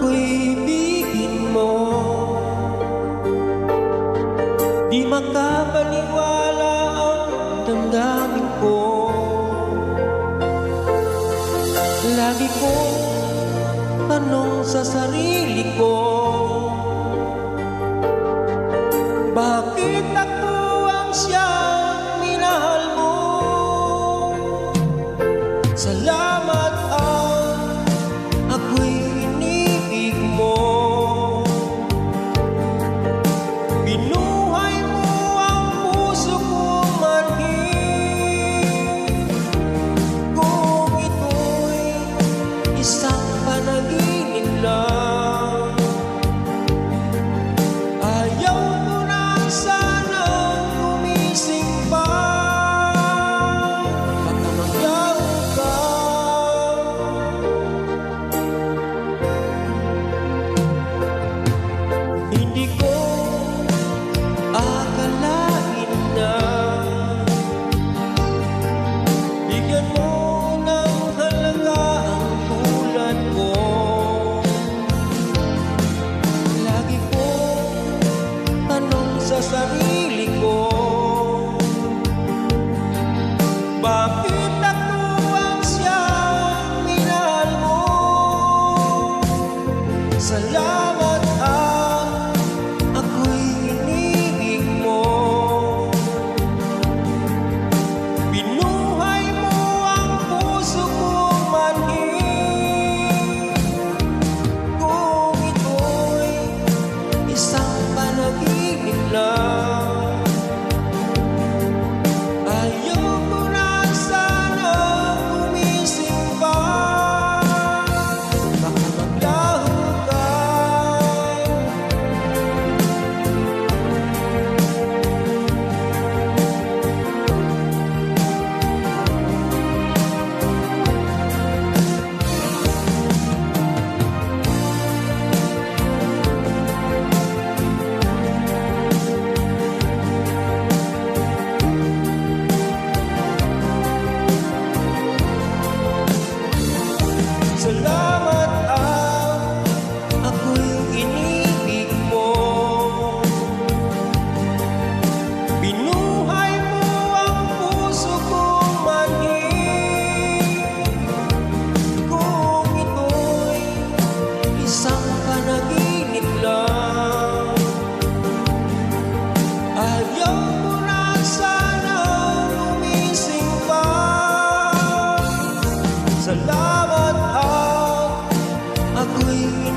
ako'y ibigin mo. Di makapaniwala ang damdamin ko. Lagi kong tanong sa sarili ko Bakit ako Salamat Salamat ang ako'y inibig mo. Binuhay mo ang puso kong manhig Kung ito'y isang panaginip lang Ayaw mo na sana lumising pa. Salamat ang You.